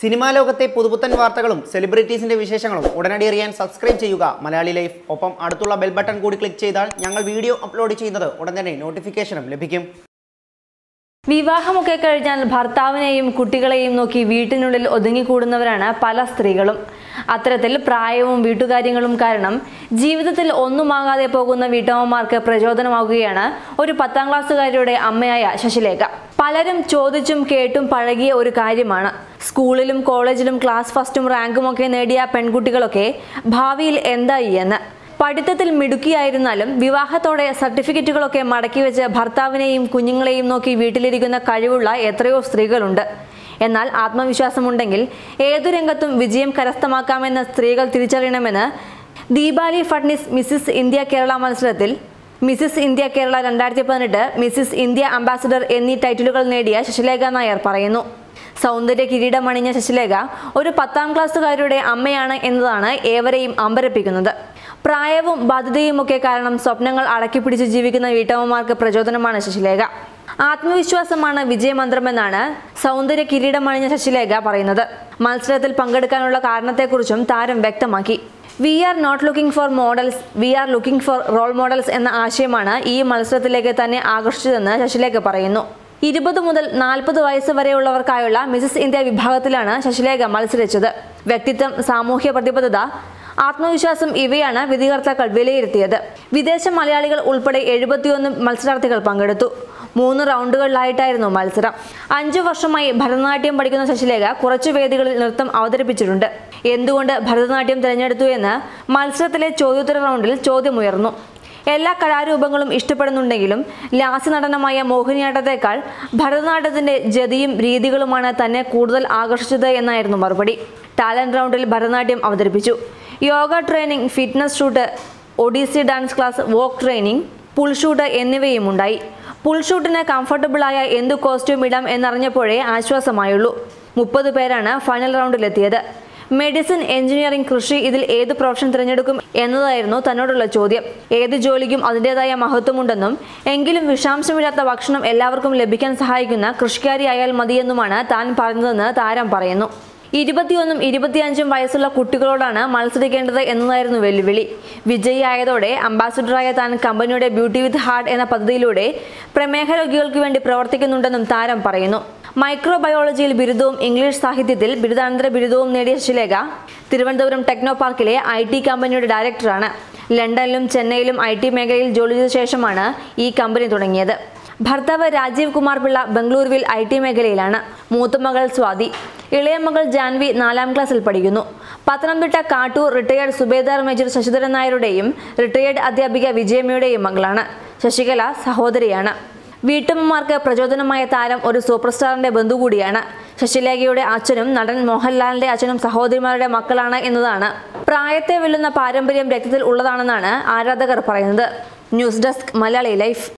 Cinema ലോകത്തെ പുതുപുത്തൻ വാർത്തകളും സെലിബ്രിറ്റീസിന്റെ വിശേഷങ്ങളും ഉടനടി അറിയാൻ സബ്സ്ക്രൈബ് ചെയ്യുക. മലയാളി ലൈഫ്. ഒപ്പം അടുത്തുള്ള ബെൽ ബട്ടൺ കൂടി ക്ലിക്ക് ചെയ്താൽ ഞങ്ങൾ വീഡിയോ അപ്ലോഡ് ചെയ്യുന്നത് ഉടൻ തന്നെ നോട്ടിഫിക്കേഷനും ലഭിക്കും. വിവാഹമൊക്കെ കഴിഞ്ഞാൽ ഭർത്താവിനെയും കുട്ടികളെയും നോക്കി വീട്ടിനുള്ളിൽ ഒതുങ്ങിക്കൂടുന്നവരാണ് പല സ്ത്രീകളും. അത്തരത്തിൽ പ്രായവും വീട്ടുകാര്യങ്ങളും കാരണം ജീവിതത്തിൽ ഒന്നുമാകാതെ പോകുന്ന വീട്ടമ്മമാർക്ക് പ്രചോദനമാകുകയാണ് ഒരു പത്താം ക്ലാസ്സുകാരിയുടെ അമ്മയായ ശശിലേഖ. പലരും ചോദിച്ചും കേട്ടും പഴകിയ ഒരു കാര്യമാണ്. സ്കൂളിലും കോളേജിലും ക്ലാസ് ഫസ്റ്റും റാങ്കും ഒക്കെ നേടിയ പെൺകുട്ടികളൊക്കെ ഭാവിയിൽ എന്തായി എന്ന്. പഠിത്തത്തിൽ മിടുക്കിയായിരുന്നാലും വിവാഹത്തോടെ സർട്ടിഫിക്കറ്റുകളൊക്കെ മടക്കി വെച്ച് ഭർത്താവിനെയും കുഞ്ഞുങ്ങളെയും നോക്കി വീട്ടിലിരിക്കുന്ന കഴിവുള്ള എത്രയോ സ്ത്രീകളുണ്ട്. എന്നാൽ ആത്മവിശ്വാസമുണ്ടെങ്കിൽ ഏതു രംഗത്തും വിജയം കരസ്ഥമാക്കാമെന്ന് സ്ത്രീകൾ തിരിച്ചറിയണമെന്ന് ദീപാലി ഫഡ്നിസ് മിസ്സിസ് ഇന്ത്യ കേരള മത്സരത്തിൽ മിസ്സിസ് ഇന്ത്യ കേരള രണ്ടായിരത്തി പതിനെട്ട് മിസസ് ഇന്ത്യ അംബാസഡർ എന്നീ ടൈറ്റിലുകൾ നേടിയ ശശിലേഖ നായർ പറയുന്നു. സൗന്ദര്യ കിരീടമണിഞ്ഞ ശശിലേഖ ഒരു പത്താം ക്ലാസ്സുകാരുടെ അമ്മയാണ് എന്നതാണ് ഏവരെയും അമ്പരപ്പിക്കുന്നത്. പ്രായവും ബാധ്യതയുമൊക്കെ കാരണം സ്വപ്നങ്ങൾ അടക്കിപ്പിടിച്ച് ജീവിക്കുന്ന വീട്ടമ്മമാർക്ക് പ്രചോദനമാണ് ശശിലേഖ. ആത്മവിശ്വാസമാണ് വിജയമന്ത്രമെന്നാണ് സൗന്ദര്യ കിരീടമണിഞ്ഞ ശശിലേഖ പറയുന്നത്. മത്സരത്തിൽ പങ്കെടുക്കാനുള്ള കാരണത്തെക്കുറിച്ചും താരം വ്യക്തമാക്കി. We are not looking for models we are looking for role models എന്ന ആശയമാണ് ഈ മത്സരത്തിലേക്ക് തന്നെ ആകർഷിച്ചതെന്ന് ശശിലേഖ പറയുന്നു. ഇരുപത് മുതൽ നാൽപ്പത് വയസ്സ് വരെയുള്ളവർക്കായുള്ള മിസസ് ഇന്ത്യ വിഭാഗത്തിലാണ് ശശിലേഖ മത്സരിച്ചത്. വ്യക്തിത്വം സാമൂഹ്യ പ്രതിബദ്ധത ആത്മവിശ്വാസം ഇവയാണ് വിധികർത്താക്കൾ വിലയിരുത്തിയത്. വിദേശ മലയാളികൾ ഉൾപ്പെടെ എഴുപത്തിയൊന്ന് മത്സരാർത്ഥികൾ പങ്കെടുത്തു. മൂന്ന് റൗണ്ടുകളിലായിട്ടായിരുന്നു മത്സരം. അഞ്ചു വർഷമായി ഭരതനാട്യം പഠിക്കുന്ന ശശിലേഖ കുറച്ചു വേദികളിൽ നൃത്തം അവതരിപ്പിച്ചിട്ടുണ്ട്. എന്തുകൊണ്ട് ഭരതനാട്യം തിരഞ്ഞെടുത്തു എന്ന് മത്സരത്തിലെ ചോദ്യോത്തര റൗണ്ടിൽ ചോദ്യമുയർന്നു. എല്ലാ കലാരൂപങ്ങളും ഇഷ്ടപ്പെടുന്നുണ്ടെങ്കിലും ലാസ്യ നടനമായ മോഹിനിയാട്ടത്തെക്കാൾ ഭരതനാട്യത്തിന്റെ ജതിയും രീതികളുമാണ് തന്നെ കൂടുതൽ ആകർഷിച്ചത് എന്നായിരുന്നു മറുപടി. ടാലന്റ് റൗണ്ടിൽ ഭരതനാട്യം അവതരിപ്പിച്ചു. Yoga training fitness shoot Odissi dance class walk training pool shoot എന്നിവയും ഉണ്ടായി പുൾ കംഫർട്ടബിൾ കംഫർട്ടബിളായ എന്ത് കോസ്റ്റ്യൂം ഇടാം എന്നറിഞ്ഞപ്പോഴേ ആശ്വാസമായുള്ളൂ. മുപ്പത് പേരാണ് ഫൈനൽ റൗണ്ടിലെത്തിയത് മെഡിസിൻ എഞ്ചിനീയറിംഗ് കൃഷി ഇതിൽ ഏത് പ്രൊഫഷൻ തിരഞ്ഞെടുക്കും എന്നതായിരുന്നു തന്നോടുള്ള ചോദ്യം. ഏത് ജോലിക്കും അതിന്റെതായ മഹത്വമുണ്ടെന്നും എങ്കിലും വിഷാംശമില്ലാത്ത ഭക്ഷണം എല്ലാവർക്കും ലഭിക്കാൻ സഹായിക്കുന്ന കൃഷിക്കാരിയായാൽ മതിയെന്നുമാണ് താൻ പറഞ്ഞതെന്ന് താരം പറയുന്നു. ഇരുപത്തിയൊന്നും ഇരുപത്തിയഞ്ചും വയസ്സുള്ള കുട്ടികളോടാണ് മത്സരിക്കേണ്ടത് എന്നതായിരുന്നു വെല്ലുവിളി. വിജയിയായതോടെ അംബാസിഡറായ താൻ കമ്പനിയുടെ ബ്യൂട്ടി വിത്ത് ഹാർട്ട് എന്ന പദ്ധതിയിലൂടെ പ്രമേഹ രോഗികൾക്ക് വേണ്ടി പ്രവർത്തിക്കുന്നുണ്ടെന്നും താരം പറയുന്നു. മൈക്രോബയോളജിയിൽ ബിരുദവും ഇംഗ്ലീഷ് സാഹിത്യത്തിൽ ബിരുദാനന്തര ബിരുദവും നേടിയ ശശിലേഖ തിരുവനന്തപുരം ടെക്നോ പാർക്കിലെ ഐ ടി കമ്പനിയുടെ ഡയറക്ടറാണ്. ലണ്ടനിലും ചെന്നൈയിലും ഐ ടി മേഖലയിൽ ജോലി ചെയ്ത ശേഷമാണ് ഈ കമ്പനി തുടങ്ങിയത്. ഭർത്താവ് രാജീവ് കുമാർ പിള്ള ബംഗളൂരുവിൽ ഐ ടി മേഖലയിലാണ്. മൂത്തമകൾ സ്വാതി. ഇളയ മകൾ ജാൻവി നാലാം ക്ലാസ്സിൽ പഠിക്കുന്നു. പത്തനംതിട്ട കാട്ടൂർ റിട്ടയേർഡ് സുബേദാർ മേജർ ശശിധരൻ നായരുടെയും റിട്ടയേർഡ് അധ്യാപിക വിജയമ്മയുടെയും മകളാണ്. ശശികല സഹോദരിയാണ്. വീട്ടമ്മമാർക്ക് പ്രചോദനമായ താരം ഒരു സൂപ്പർ സ്റ്റാറിന്റെ ബന്ധു കൂടിയാണ് ശശിലേഖയുടെ അച്ഛനും നടൻ മോഹൻലാലിന്റെ അച്ഛനും സഹോദരിമാരുടെ മക്കളാണ് എന്നതാണ്. പ്രായത്തെ വെല്ലുന്ന പാരമ്പര്യം രക്തത്തിൽ ഉള്ളതാണെന്നാണ് ആരാധകർ പറയുന്നത്. News desk Malayali life.